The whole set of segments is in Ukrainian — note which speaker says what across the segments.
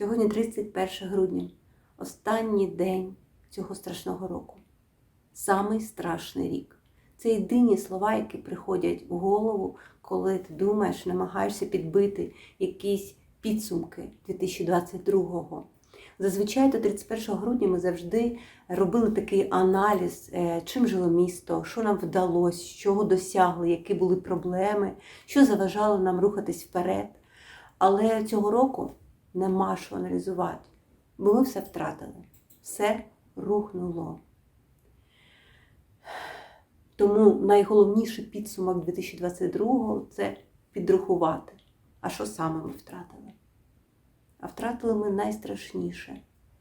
Speaker 1: Сьогодні 31 грудня, останній день цього страшного року. Самий страшний рік. Це єдині слова, які приходять в голову, коли ти думаєш, намагаєшся підбити якісь підсумки 2022-го. Зазвичай до 31 грудня ми завжди робили такий аналіз, е, чим жило місто, що нам вдалося, чого досягли, які були проблеми, що заважало нам рухатись вперед. Але цього року нема що аналізувати, бо ми все втратили, все рухнуло. Тому найголовніший підсумок 2022-го це підрахувати. А що саме ми втратили? А втратили ми найстрашніше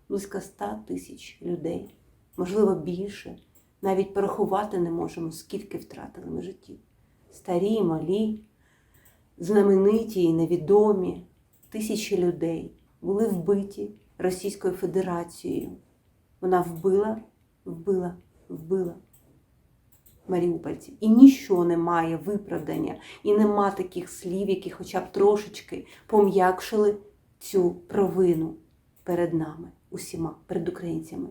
Speaker 1: близько 100 тисяч людей, можливо, більше. Навіть порахувати не можемо, скільки втратили ми життів. Старі, малі, знамениті і невідомі тисячі людей були вбиті Російською Федерацією. Вона вбила, вбила, вбила маріупольців. І нічого немає виправдання, і нема таких слів, які хоча б трошечки пом'якшили цю провину перед нами, усіма, перед українцями.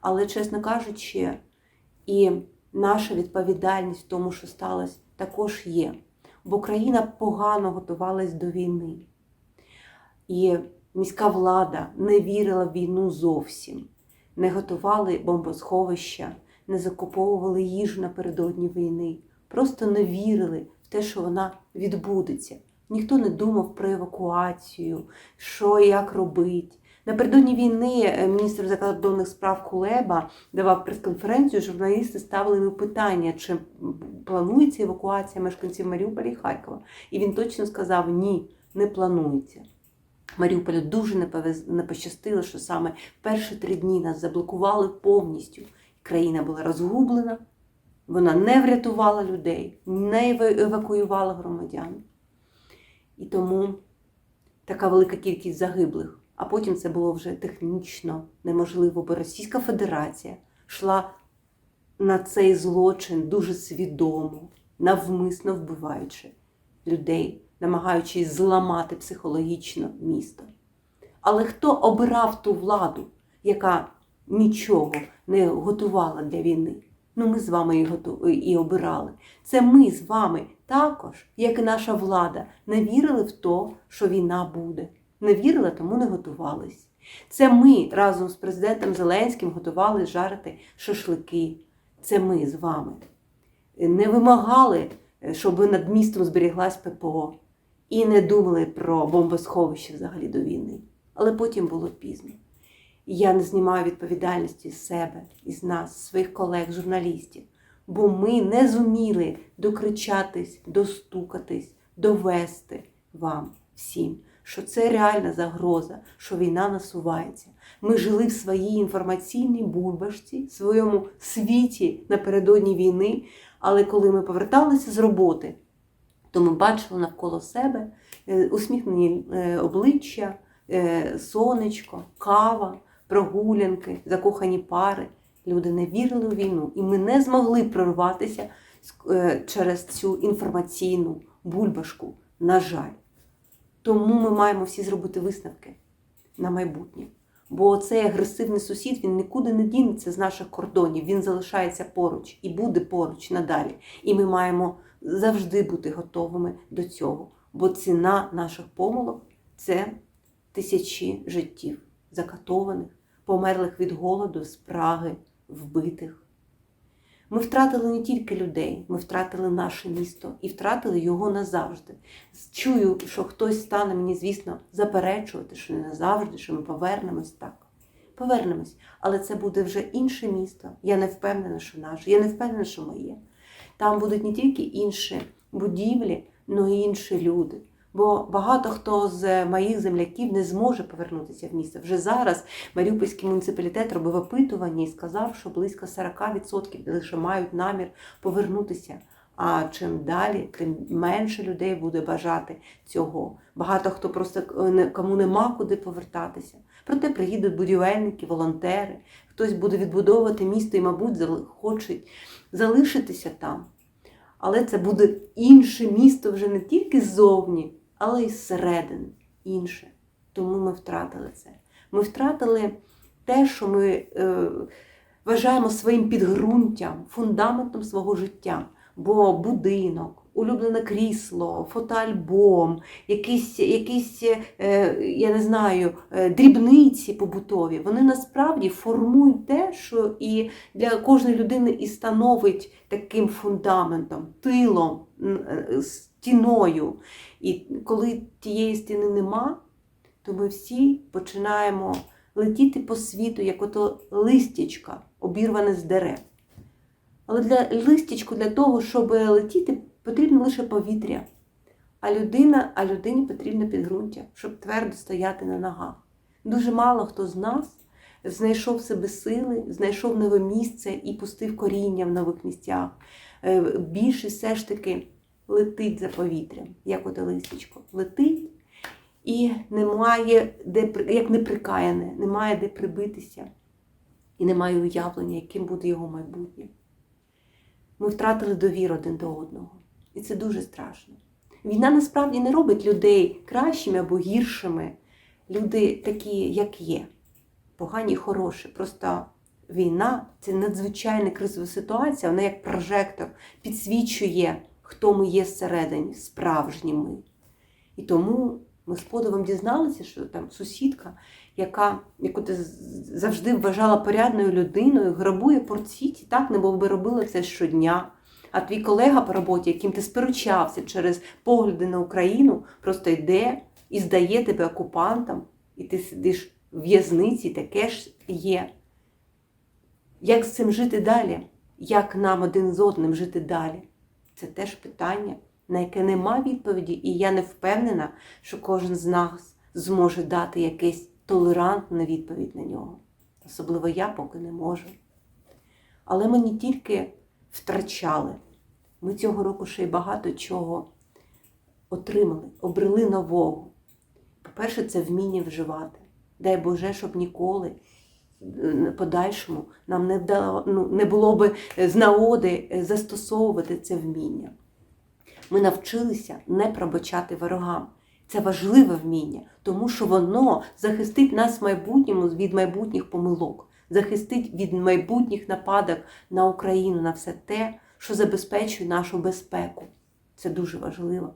Speaker 1: Але, чесно кажучи, і наша відповідальність в тому, що сталося, також є. Бо країна погано готувалась до війни. І міська влада не вірила в війну зовсім, не готували бомбосховища, не закуповували їжу напередодні війни, просто не вірили в те, що вона відбудеться. Ніхто не думав про евакуацію, що і як робити. Напередодні війни е, міністр закордонних справ Кулеба давав прес-конференцію, журналісти ставили йому питання, чи планується евакуація мешканців Маріуполя і Харкова. І він точно сказав: ні, не планується. Маріуполю дуже не повез... не пощастило, що саме перші три дні нас заблокували повністю. Країна була розгублена, вона не врятувала людей, не евакуювала громадян. І тому така велика кількість загиблих. А потім це було вже технічно неможливо, бо Російська Федерація йшла на цей злочин дуже свідомо, навмисно вбиваючи людей, намагаючись зламати психологічно місто. Але хто обирав ту владу, яка нічого не готувала для війни? Ну, ми з вами і, готу... і обирали. Це ми з вами також, як і наша влада, не вірили в то, що війна буде. Не вірили, тому не готувались. Це ми разом з президентом Зеленським готували жарити шашлики. Це ми з вами. Не вимагали, щоб над містом зберіглась ППО. І не думали про бомбосховище взагалі до війни. Але потім було пізно. Я не знімаю відповідальності з себе, із нас, своїх колег, журналістів, бо ми не зуміли докричатись, достукатись, довести вам всім, що це реальна загроза, що війна насувається. Ми жили в своїй інформаційній бульбашці, в своєму світі напередодні війни, але коли ми поверталися з роботи, то ми бачили навколо себе усміхнені обличчя, сонечко, кава, прогулянки, закохані пари. Люди не вірили у війну, і ми не змогли прорватися через цю інформаційну бульбашку, на жаль. Тому ми маємо всі зробити висновки на майбутнє. Бо цей агресивний сусід він нікуди не дінеться з наших кордонів, він залишається поруч і буде поруч надалі. І ми маємо завжди бути готовими до цього. Бо ціна наших помилок це тисячі життів, закатованих, померлих від голоду, спраги, вбитих. Ми втратили не тільки людей, ми втратили наше місто і втратили його назавжди. Чую, що хтось стане мені, звісно, заперечувати, що не назавжди, що ми повернемось так. Повернемось, але це буде вже інше місто. Я не впевнена, що наше, я не впевнена, що моє. Там будуть не тільки інші будівлі, але й інші люди. Бо багато хто з моїх земляків не зможе повернутися в місто. Вже зараз Маріупольський муніципалітет робив опитування і сказав, що близько 40% лише мають намір повернутися. А чим далі, тим менше людей буде бажати цього. Багато хто просто кому нема куди повертатися. Проте приїдуть будівельники, волонтери, хтось буде відбудовувати місто і, мабуть, хочуть залишитися там. Але це буде інше місто вже не тільки ззовні, але й зсередини інше. Тому ми втратили це. Ми втратили те, що ми е, вважаємо своїм підґрунтям, фундаментом свого життя. Бо будинок, улюблене крісло, фотоальбом, якісь, якісь е, я не знаю, е, дрібниці побутові, вони насправді формують те, що і для кожної людини і становить таким фундаментом, тилом, е, стіною. І коли тієї стіни нема, то ми всі починаємо летіти по світу, як ото листячка, обірване з дерев. Але для листячку, для того, щоб летіти, потрібно лише повітря. А людина, а людині потрібне підґрунтя, щоб твердо стояти на ногах. Дуже мало хто з нас знайшов в себе сили, знайшов нове місце і пустив коріння в нових місцях. Е, Більшість все ж таки летить за повітрям, як оте листячко. Летить і немає де як неприкаяне, немає де прибитися і немає уявлення, яким буде його майбутнє. Ми втратили довіру один до одного. І це дуже страшно. Війна насправді не робить людей кращими або гіршими. Люди такі, як є, погані і хороші. Просто війна це надзвичайна кризова ситуація, вона як прожектор підсвічує, хто ми є зсередині, справжні ми. І тому ми з подивом дізналися, що там сусідка, яка, яку ти завжди вважала порядною людиною, грабує портсіті, так, не би робила це щодня. А твій колега по роботі, яким ти сперечався через погляди на Україну, просто йде і здає тебе окупантам, і ти сидиш в в'язниці, таке ж є. Як з цим жити далі? Як нам один з одним жити далі? Це теж питання, на яке нема відповіді, і я не впевнена, що кожен з нас зможе дати якесь толерантну відповідь на нього. Особливо я поки не можу. Але ми не тільки втрачали, ми цього року ще й багато чого отримали, обрели нового. По-перше, це вміння вживати. Дай Боже, щоб ніколи е, подальшому нам не, вдало, ну, не було би з нагоди е, застосовувати це вміння. Ми навчилися не пробачати ворогам. Це важливе вміння, тому що воно захистить нас в майбутньому від майбутніх помилок, захистить від майбутніх нападок на Україну, на все те, що забезпечує нашу безпеку. Це дуже важливо.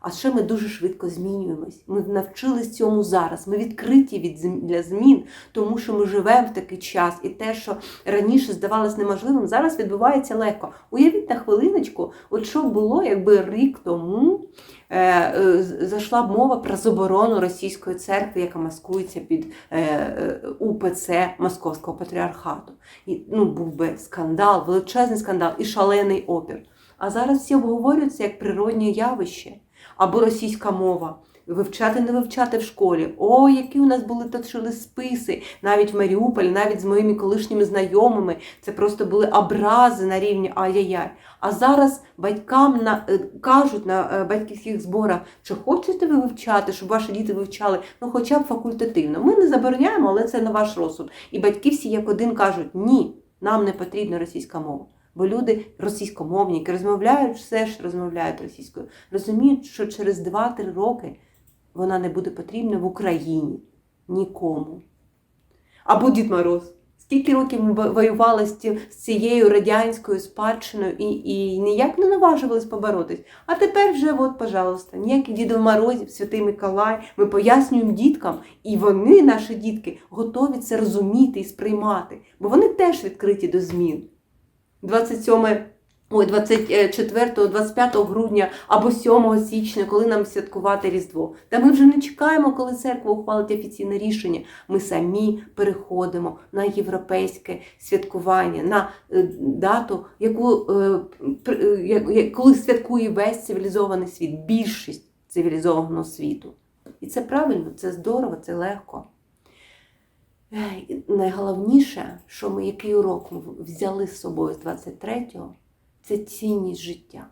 Speaker 1: А ще ми дуже швидко змінюємось. Ми навчились цьому зараз. Ми відкриті від для змін, тому що ми живемо в такий час, і те, що раніше здавалось неможливим, зараз відбувається легко. Уявіть на хвилиночку, от що було, якби рік тому е, е, зайшла б мова про заборону російської церкви, яка маскується під е, е, УПЦ Московського патріархату. І ну, був би скандал, величезний скандал і шалений опір. А зараз всі обговорюють це як природнє явище або російська мова. Вивчати, не вивчати в школі. О, які у нас були точили списи, навіть в Маріуполі, навіть з моїми колишніми знайомими. Це просто були образи на рівні ай-яй-яй. А зараз батькам на, е, кажуть на е, батьківських зборах, чи хочете ви вивчати, щоб ваші діти вивчали, ну хоча б факультативно. Ми не забороняємо, але це на ваш розсуд. І батьки всі як один кажуть, ні, нам не потрібна російська мова. Бо люди російськомовні, які розмовляють, все ж розмовляють російською, розуміють, що через 2-3 роки вона не буде потрібна в Україні нікому. Або Дід Мороз. Скільки років ми воювали з, цією радянською спадщиною і, і ніяк не наважувались поборотись. А тепер вже, от, пожалуйста, ніяких Дідів Морозів, Святий Миколай. Ми пояснюємо діткам, і вони, наші дітки, готові це розуміти і сприймати, бо вони теж відкриті до змін. 27 Ой, 24, 25 грудня або 7 січня, коли нам святкувати Різдво. Та ми вже не чекаємо, коли церква ухвалить офіційне рішення. Ми самі переходимо на європейське святкування, на е, дату, яку е, е, коли святкує весь цивілізований світ, більшість цивілізованого світу. І це правильно, це здорово, це легко. Найголовніше, що ми який урок ми взяли з собою з 23-го, це цінність життя.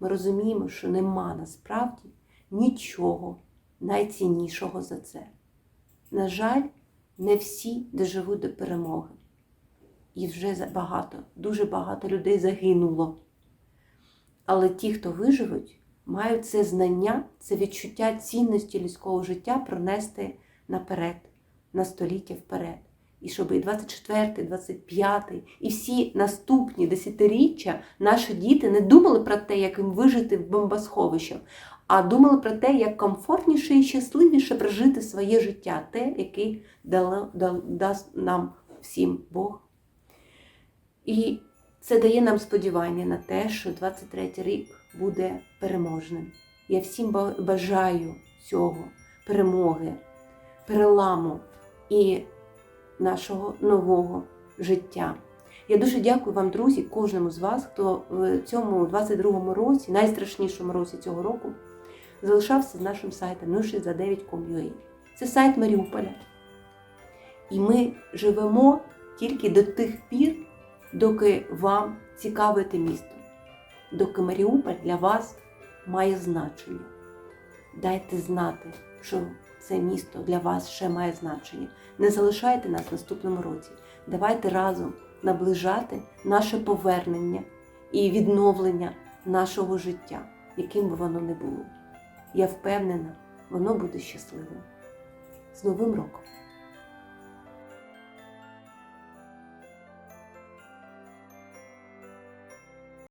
Speaker 1: Ми розуміємо, що нема насправді нічого найціннішого за це. На жаль, не всі доживуть до перемоги. І вже багато, дуже багато людей загинуло. Але ті, хто виживуть, мають це знання, це відчуття цінності людського життя пронести наперед, на століття вперед. І щоб і 24, 25 і всі наступні десятиріччя наші діти не думали про те, як їм вижити в бомбосховищах, а думали про те, як комфортніше і щасливіше прожити своє життя, те, яке дало, дал- дасть нам всім Бог. І це дає нам сподівання на те, що 23 рік буде переможним. Я всім бажаю цього перемоги, переламу і нашого нового життя. Я дуже дякую вам, друзі, кожному з вас, хто в цьому 22-му році, найстрашнішому році цього року, залишався з нашим сайтом 069.com.ua. Це сайт Маріуполя. І ми живемо тільки до тих пір, доки вам цікаве те місто, доки Маріуполь для вас має значення. Дайте знати, що це місто для вас ще має значення. Не залишайте нас в наступному році. Давайте разом наближати наше повернення і відновлення нашого життя, яким би воно не було. Я впевнена, воно буде щасливим. З Новим роком!